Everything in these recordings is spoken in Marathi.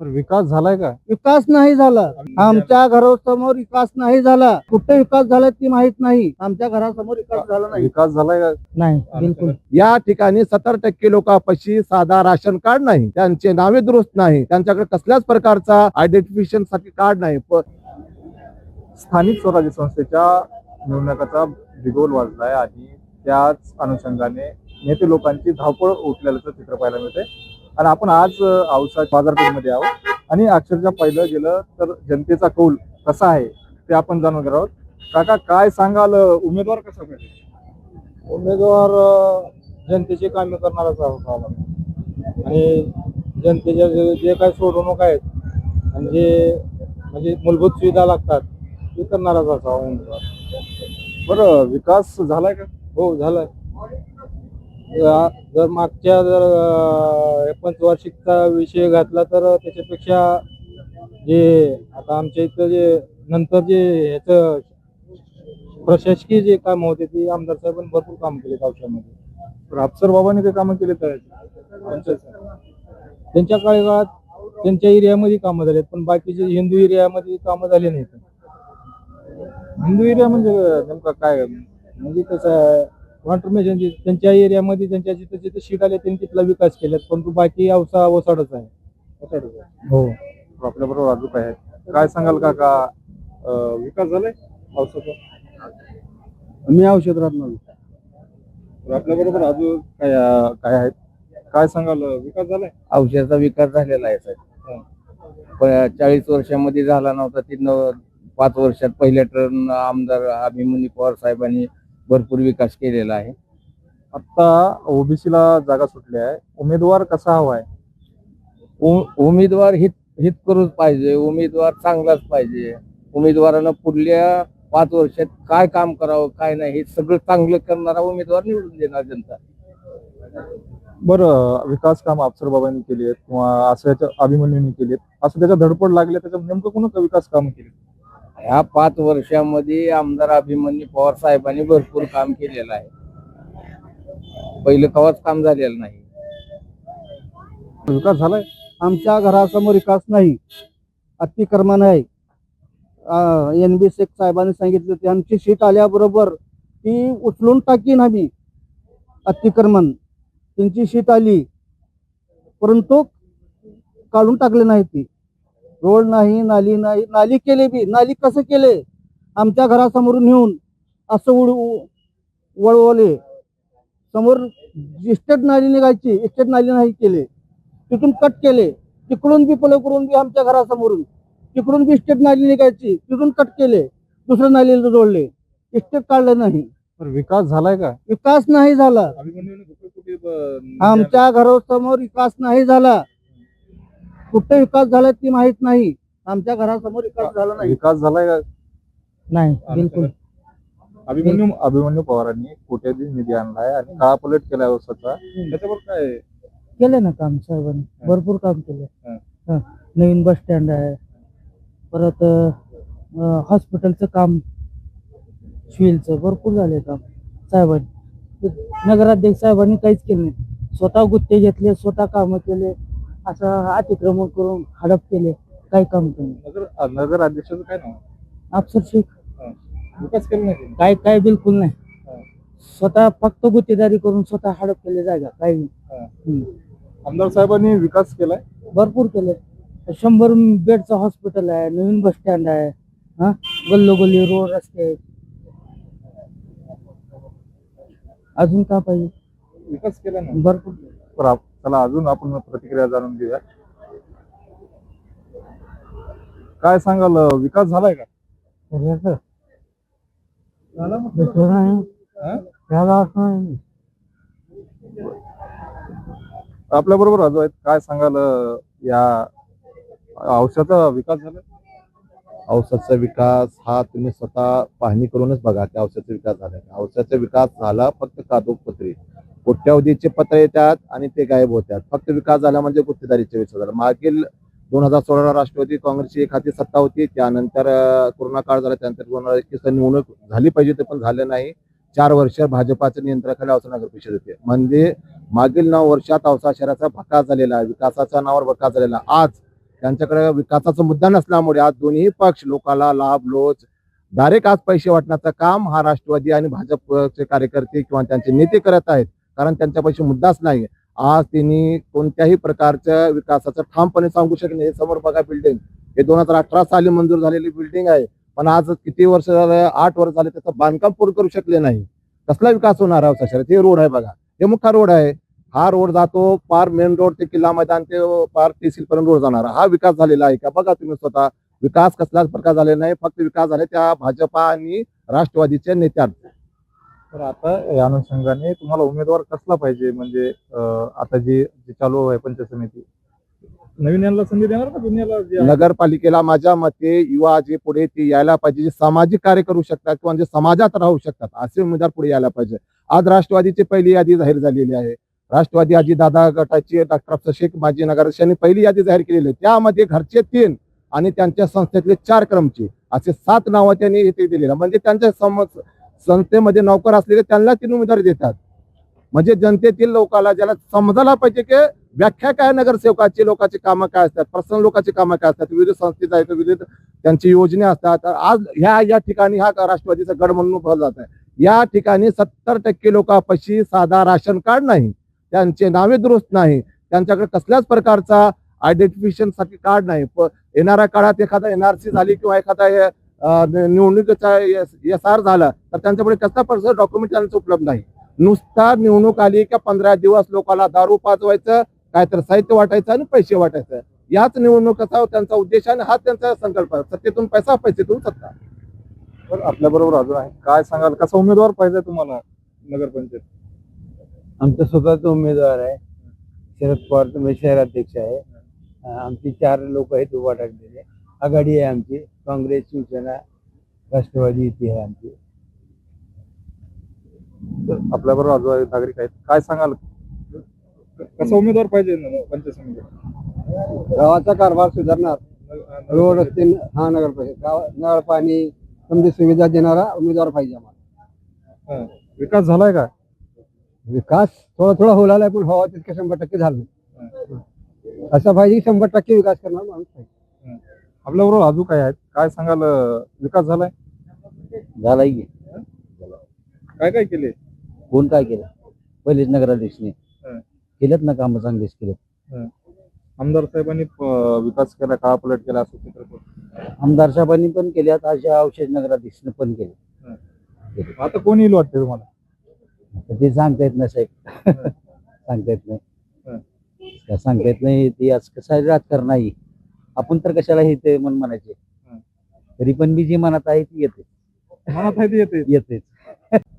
तर विकास झालाय का? विकास नाही झाला. आमच्या घरासमोर विकास नाही झाला. कुठे विकास झाला ती माहीत नाही. आमच्या घरासमोर विकास झाला नाही. विकास झालाय का? नाही बिलकुल. या ठिकाणी सत्तर टक्के लोकांपाशी साधा राशन कार्ड नाही. त्यांचे नावे दुरुस्त नाही. त्यांच्याकडे कसल्याच प्रकारचा आयडेंटिफिकेशनसाठी कार्ड नाही. स्थानिक स्वराज्य संस्थेच्या निवडणुकाचा बिगोल वाजलाय आणि त्याच अनुषंगाने नेते लोकांची धावपळ उठलेलं चित्र पाहायला मिळते आणि आपण आज औसा बाजारपेठेमध्ये आहोत. आणि अक्षरशः पहिलं गेलं तर जनतेचा कौल कसा आहे ते आपण जाणून घेणार आहोत. काका काय सांगाल? उमेदवार कसा पाहिजे उमेदवार जनतेची कामे करणाराच हवा आणि जनतेच्या जे काही सोडवणूक आहेत आणि जे म्हणजे मूलभूत सुविधा लागतात ते करणाराच असावा उमेदवार. बरं विकास झालाय का? हो झालं जर मागच्या जर अं, पंचवार्षिकचा विषय घातला तर त्याच्यापेक्षा जे आता आमच्या इथं जे नंतर जे ह्याचं प्रशासकीय जे काम होते ते आमदार साहेबांनी भरपूर काम केले गावच्यामध्ये तर अफसर बाबांनी ते कामं केले तर त्यांच्या काळात त्यांच्या एरियामध्ये कामं झालेत पण बाकीचे हिंदू एरियामध्ये कामं झाले नाहीत. हिंदू एरिया म्हणजे नेमका काय? म्हणजे कसं आहे? कॉन्फर्मेशन त्यांच्या एरियामध्ये त्यांच्या जिथं जिथं सीट आले त्यांनी तिथला विकास केलात परंतु बाकी अवसा वसाडच आहे. हो. आपल्या बरोबर अजून काय आहे? काय सांगाल काका? अं, विकास झालाय पावसाचा मी औषध राहणार आपल्या बरोबर अजून काय अं, काय आहेत? काय सांगाल? विकास झालाय? औषधाचा विकास झालेला आहे साहेब. पण चाळीस वर्षामध्ये झाला नव्हता. तिथनं पाच वर्षात पहिल्या टर्न आमदार अभिमन्यू पवार साहेबांनी भरपूर विकास केलेला आहे. आता ओबीसीला जागा सुटली आहे. उमेदवार कसा हवाय? उ- उमेदवार हित हित करूच पाहिजे. उमेदवार चांगलाच पाहिजे. उमेदवारानं पुढल्या पाच वर्षात काय काम करावं काय नाही हे सगळं चांगलं करणारा उमेदवार निवडून देणार जनता. बर विकास काम अफसर बाबांनी केली आहेत किंवा असं याच्या अभिमन्यूंनी केली आहेत. असं त्याच्या धडपड लागले त्याच्या नेमकं कोणतं विकास काम केली? ह्या पाच वर्षामध्ये आमदार अभिमन्यू पवार साहेबांनी भरपूर काम केलेलं आहे. पहिलं कवाच काम झालेलं नाही. विकास झालाय. आमच्या घरासमोर विकास नाही. अतिक्रमण आहे. एन बी शेख साहेबांनी सांगितलं होते आमची सीट आल्याबरोबर ती उचलून टाकीन आम्ही. अतिक्रमण. त्यांची सीट आली. परंतु काढून टाकले नाही ती. रोड नाही नाली नाही नाली केले बी नाली कसं केले? आमच्या घरासमोरून नेऊन असं उड वळवले. समोर इस्टेट नाली निघायची इस्टेट नाली नाही केले. तिथून कट केले. तिकडून बी पलो करून बी आमच्या घरासमोरून. तिकडून बी इस्टेट नाली निघायची तिथून कट केले. दुसऱ्या नालीला जोडले. इस्टेट काढलं नाही. विकास झालाय का? विकास नाही झाला. आमच्या घरासमोर विकास नाही झाला. कुठे विकास झाला ती माहीत नाही. आमच्या घरासमोर विकास झाला नाही. विकास झालाय का? नाही बिलकुल. अभिमन्यू अभिमन्यू पवारांनी कोट्याधी निधी आणलाय आणि काळापलट केलाय व्यवस्थाचा त्याच्यावर काय? केले ना काम साहेबांनी भरपूर काम केले हं. हं. नवीन बस स्टँड आहे. परत हॉस्पिटलचं काम सिव्हिलचं भरपूर झाले काम. साहेबांनी. नगराध्यक्ष साहेबांनी काहीच केलं नाही. स्वतः गुत्ते घेतले स्वतः कामं केले. असं अतिक्रमण करून हडप केले काही काम केले नाही. नगर नगर अध्यक्षाचं काय नाव? अफसर शेख विकास केला नाही त्यांनी. काय काय बिलकुल नाही. हं. स्वतः फक्त गुत्तेदारी करून स्वतः हडप केले जागा काही नाही. हं. आमदार साहेबांनी विकास केलाय? भरपूर केले. शंभर बेडचं हॉस्पिटल आहे नवीन बस स्टँड आहे हा? गल्लोगल्ली रोड रस्ते. आहेत अजून का पाहिजे? विकास केला ना भरपूर आप- चला अजून आपण प्रतिक्रिया जाणून घेऊया. काय सांगाल विकास झालाय का? आपल्या बरोबर अजून आहेत. काय सांगाल या औषधाचा विकास झाला औषधाचा विकास हा तुम्ही स्वतः पाहणी करूनच बघा त्या औषधाचा विकास झाला औषधाचा विकास झाला फक्त कागदोपत्री कोट्यावधीचे पत्र येतात आणि ते गायब होतात. फक्त विकास झाला म्हणजे गुत्तेदारीचे विकास झाला मागील दोन हजार सोळाला राष्ट्रवादी काँग्रेसची एखादी सत्ता होती. त्यानंतर कोरोना काळ झाला त्यानंतर दोन हजार एकवीस निवडणूक झाली पाहिजे ते पण झालं नाही. चार वर्ष भाजपाच्या नियंत्रणाखाली औसा नगर परिषद होते म्हणजे मागील नऊ वर्षात औसा शहराचा भकास झालेला आहे विकासाच्या नावावर भकास झालेला. आज त्यांच्याकडे विकासाचा मुद्दा नसल्यामुळे आज दोन्ही पक्ष लोकाला लाभ लोच डायरेक्ट आज पैसे वाटण्याचं काम हा राष्ट्रवादी आणि भाजपचे कार्यकर्ते किंवा त्यांचे नेते करत आहेत. कारण त्यांच्यापाशी मुद्दाच नाही आज त्यांनी कोणत्याही प्रकारच्या विकासाचं ठामपणे सांगू शकले हे समोर बघा बिल्डिंग हे दोन हजार अठरा साली मंजूर झालेली बिल्डिंग आहे. पण आज किती वर्ष झालं? आठ वर्ष झाले त्याचं बांधकाम पूर्ण करू शकले नाही. कसला विकास होणार आहे शहरात हे रोड आहे बघा. हे मुख्य रोड आहे. हा रोड जातो पार मेन रोड ते किल्ला मैदान ते पार तहसील पर्यंत रोड जाणार. हा विकास झालेला आहे का? बघा तुम्ही स्वतः. विकास कसलाच प्रकार झालेला नाही. फक्त विकास झाले त्या भाजपा आणि राष्ट्रवादीच्या नेत्यांचा. तर आता या अनुषंगाने तुम्हाला उमेदवार कसला पाहिजे? म्हणजे अं, आता जे जे चालू आहे पंचायत समिती नवीन यांना संधी देणार का जुन्याला जे आहे? नगरपालिकेला माझ्या मते युवा जे पुढे ते यायला पाहिजे जे सामाजिक कार्य करू शकतात किंवा जे समाजात राहू शकतात असे उमेदवार पुढे यायला पाहिजे. आज राष्ट्रवादीची पहिली यादी जाहीर झालेली आहे. राष्ट्रवादी आजी दादा गटाचे डॉक्टर अफसर शेख माजी नगराध्यक्ष यांनी पहिली यादी जाहीर केलेली आहे. त्यामध्ये घरचे तीन आणि त्यांच्या संस्थेतले चार क्रमचे असे सात नावं त्यांनी इथे दिलेले म्हणजे त्यांच्या सम संस्थेमध्ये नोकर असलेले त्यांना तीन उमेदवारी देतात. म्हणजे जनतेतील लोकाला ज्याला समजायला पाहिजे की व्याख्या काय नगरसेवकाची लोकांची कामं काय असतात पर्सनल लोकांची कामं काय असतात विविध संस्थेत आहेत विविध त्यांची योजना असतात. आज ह्या या ठिकाणी हा राष्ट्रवादीचा गड म्हणून उभारला जात आहे. या ठिकाणी सत्तर टक्के लोकांपाशी साधा राशन कार्ड नाही त्यांचे नावे दुरुस्त नाही त्यांच्याकडे कसल्याच प्रकारचा आयडेंटिफिकेशनसाठी कार्ड नाही. प- येणाऱ्या काळात एखादा एनआरसी झाली किंवा एखादा हे, निवडणुकीचा एस आर झाला तर त्यांच्याकडे कसला पर्सनल डॉक्युमेंट त्यांचं उपलब्ध नाही. नुसता निवडणूक आली का पंधरा दिवस लोकांना दारू पाजवायचं काय तर साहित्य वाटायचं आणि पैसे वाटायचं. याच निवडणुकीचा त्यांचा उद्देश आहे आणि हा त्यांचा संकल्प आहे. सत्तेतून पैसा पैसेतून सत्ता. तर आपल्या बरोबर अजून आहे. काय सांगाल? कसा उमेदवार पाहिजे तुम्हाला नगरपंचायत? आमचा स्वतःचा उमेदवार आहे. शरद पवार तुम्ही शहराध्यक्ष आहे. आमची चार लोक आहेत उभा टाकलेले आघाडी आहे आमची. काँग्रेस शिवसेना राष्ट्रवादी इथे आहे आमची. आपल्या बरोबर अजून आहे, नागरिक आहेत. काय सांगाल? कसा उमेदवार पाहिजे न- पंचायत समिती? गावाचा कारभार सुधारणार. रोड रस्ते हा नगर पाहिजे गाव नळ पाणी समजा सुविधा देणारा उमेदवार पाहिजे आम्हाला. हा. विकास झालाय का? विकास थोडा थोडा होलाय पण हवा तितके शंभर टक्के झालं. नाही. असा पाहिजे की शंभर टक्के विकास करणार माणूस पाहिजे. बरोबर अजून काय आहेत? काय सांगाल विकास झालाय? झालाय की. काय काय केले? कोण काय केलं? पहिलेच नगराध्यक्षने. केलेत ना कामं चांगलीच केलेत. आमदार साहेबांनी विकास केला काळा पलट केला असं चित्रपट आमदार साहेबांनी पण केल्यात अशा औषध नगराध्यक्षने पण केले आता कोण येईल वाटते तुम्हाला? ते सांगता येत नाही साहेब. सांगता येत नाही. सांगता येत नाही ते आज कसं राजकारण आहे. आपण तर कशाला हे ते मन म्हणायचे. तरी पण मी जी मनात आहे ती येते मनात आहे ते येते येतेच.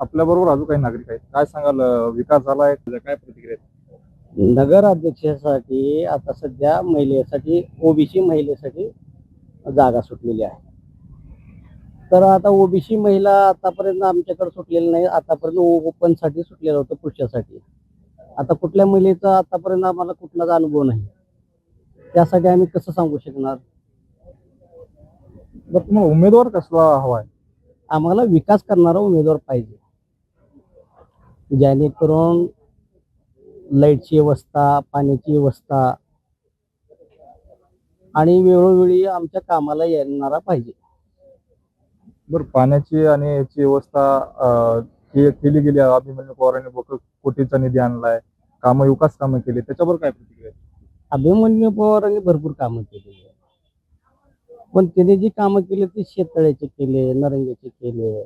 आपल्या बरोबर अजून काही नागरिक आहेत. काय सांगाल अं, विकास झालाय? काय प्रतिक्रिया आहेत? नगर अध्यक्षासाठी आता सध्या महिलेसाठी ओबीसी महिलेसाठी जागा सुटलेली आहे. तर आता ओबीसी महिला आतापर्यंत आमच्याकडे सुटलेली नाही. आतापर्यंत ओपनसाठी सुटलेलं होतं पुरुषासाठी आता कुठल्या महिलेचा आतापर्यंत आम्हाला कुठलाच अनुभव नाही. त्यासाठी आम्ही कसं सांगू शकणार बरं तुम्हाला उमेदवार कसला हवाय आम्हाला विकास करणारा उमेदवार पाहिजे जेणेकरून लाईटची व्यवस्था पाण्याची व्यवस्था आणि वेळोवेळी आमच्या कामाला येणारा पाहिजे बरं पाण्याची आणि याची व्यवस्था केली गेली. अभिमन्यू पवारांनी कोटीचा निधी आणलाय कामं विकास कामं केली त्याच्यावर काय प्रतिक्रिया? अभिमन्यू पवारांनी भरपूर कामं केलेली पण त्याने जी कामं केली ती शेततळ्याचे केले नरंगीचे केले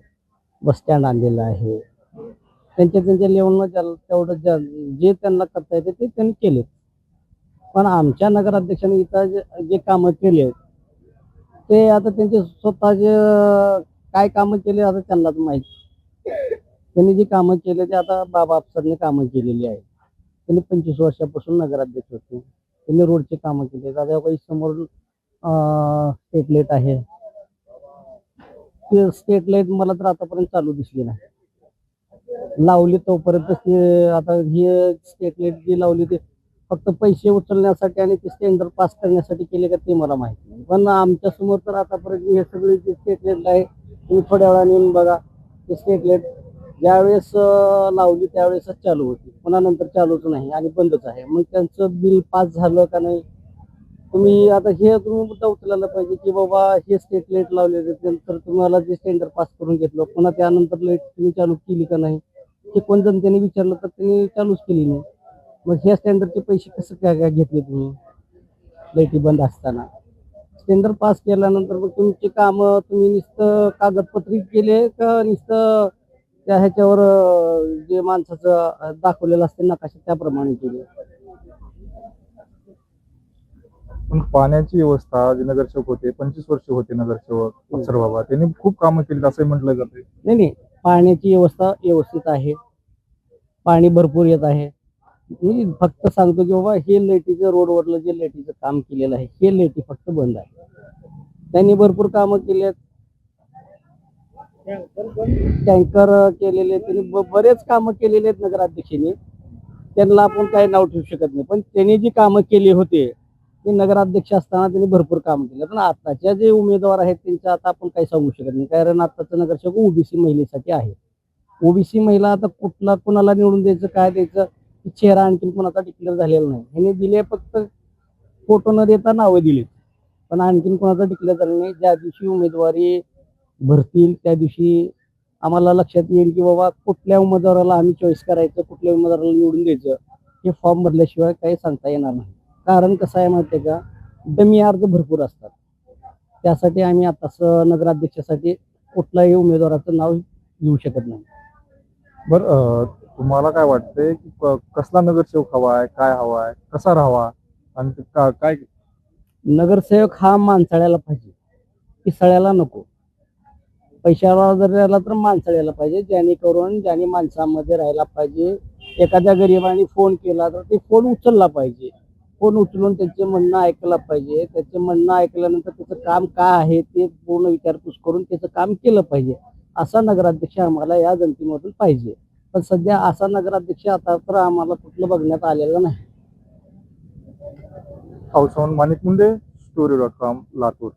बस स्टँड आणलेलं आहे. त्यांच्या त्यांच्या लेवलनं ज्याला तेवढं ज्या जे त्यांना करता येते ते त्यांनी केले. पण आमच्या नगराध्यक्षांनी इथं जे कामं केले ते आता त्यांचे स्वतःचे काय कामं केले आता त्यांनाच माहिती त्यांनी जी कामं केले ते आता बाबा अफसरने कामं केलेली आहेत. त्यांनी पंचवीस वर्षापासून नगराध्यक्ष होते. त्यांनी रोडचे कामं केले. दादाबाई काही समोर स्टेट लाइट आहे. ते स्टेट लाइट मला तर आतापर्यंत चालू दिसली नाही. लावली तोपर्यंत ते आता ही स्टेट लाइट जी लावली ते फक्त पैसे उचलण्यासाठी आणि ते स्टँडर पास करण्यासाठी केले का ते मला माहीत नाही. पण आमच्यासमोर तर आतापर्यंत हे सगळे जे स्टेट लाइट आहे तुम्ही थोड्या वेळाने येऊन बघा. ते स्टेट लाइट ज्यावेळेस लावली त्यावेळेसच चालू होती. पुन्हा नंतर चालूच नाही आणि बंदच आहे. मग त्यांचं बिल पास झालं का नाही? तुम्ही आता हे तुम्ही मुद्दा उचलायला पाहिजे की बाबा हे स्टेट लाइट लावलेले नंतर तुम्हाला जे टेंडर पास करून घेतलं पुन्हा त्यानंतर लाइट तुम्ही चालू केली का नाही? हे कोण जनतेने विचारलं तर त्यांनी चालूच केली नाही. मग ह्या स्टँडरचे पैसे कसं काय काय घेतले तुम्ही? लाईटी बंद असताना. स्टँडर पास केल्यानंतर मग तुमची कामं तुम्ही नुसतं कागदपत्री केले का नुसतं त्या ह्याच्यावर जे माणसाचं दाखवलेलं असते नकाशा त्याप्रमाणे केले. पण पाण्याची व्यवस्था जे नगरसेवक होते पंचवीस वर्ष होते नगरसेवक अक्षर बाबा त्यांनी खूप कामं केली असंही म्हटलं जाते नाही नाही पाण्याची व्यवस्था व्यवस्थित आहे. पाणी भरपूर येत आहे. मी फक्त सांगतो की बाबा हे लाईटीचं रोडवरलं जे लाईटीचं काम केलेलं आहे हे लाईटी फक्त बंद आहे. त्यांनी भरपूर कामं केली आहेत टँकर केलेले त्यांनी बरेच कामं केलेले आहेत नगराध्यक्षांनी. त्यांना आपण काही नाव ठेवू शकत नाही. पण त्यांनी जी कामं केली होते ते नगराध्यक्ष असताना त्यांनी भरपूर काम केलं. पण आताच्या जे उमेदवार आहेत त्यांचं आता आपण काही सांगू शकत नाही. कारण आताचं नगरसेवक ओबीसी महिलेसाठी आहे. ओबीसी महिला आता कुठला कुणाला निवडून द्यायचं काय द्यायचं चेहरा आणखीन कुणाचा डिक्लेअर झालेला नाही. ह्याने दिले फक्त फोटो न देता नावं दिली पण आणखीन कुणाचा डिक्लेअर झाला नाही ज्या दिवशी उमेदवारी भरतील त्या दिवशी आम्हाला लक्षात येईल की बाबा कुठल्या उमेदवाराला आम्ही चॉईस करायचं कुठल्या उमेदवाराला निवडून द्यायचं हे फॉर्म भरल्याशिवाय काही सांगता येणार नाही. कारण कसं आहे माहिती आहे का? डमी अर्ज भरपूर असतात. त्यासाठी आम्ही आता नगराध्यक्षासाठी कुठल्याही उमेदवाराचं नाव घेऊ शकत नाही. बरं तुम्हाला काय वाटतंय की कसला नगरसेवक हवा आहे काय हवा आहे कसा राहावा आणि काय? नगरसेवक हा माणसाळ्याला पाहिजे. पिसाळ्याला नको. पैशाला जर राहिला तर माणसं यायला पाहिजे. जेणेकरून ज्याने माणसामध्ये राहायला पाहिजे. एखाद्या गरिबाने फोन केला तर ते फोन उचलला पाहिजे. फोन उचलून त्याचे म्हणणं ऐकलं पाहिजे. त्याचे म्हणणं ऐकल्यानंतर त्याचं काम काय आहे ते पूर्ण विचारपूस करून त्याचं काम केलं पाहिजे. असा नगराध्यक्ष आम्हाला या जनतेमधून पाहिजे. पण सध्या असा नगराध्यक्ष आता तर आम्हाला कुठलं बघण्यात आलेलं नाही. पावसावून Manik Munde story dot com Latur.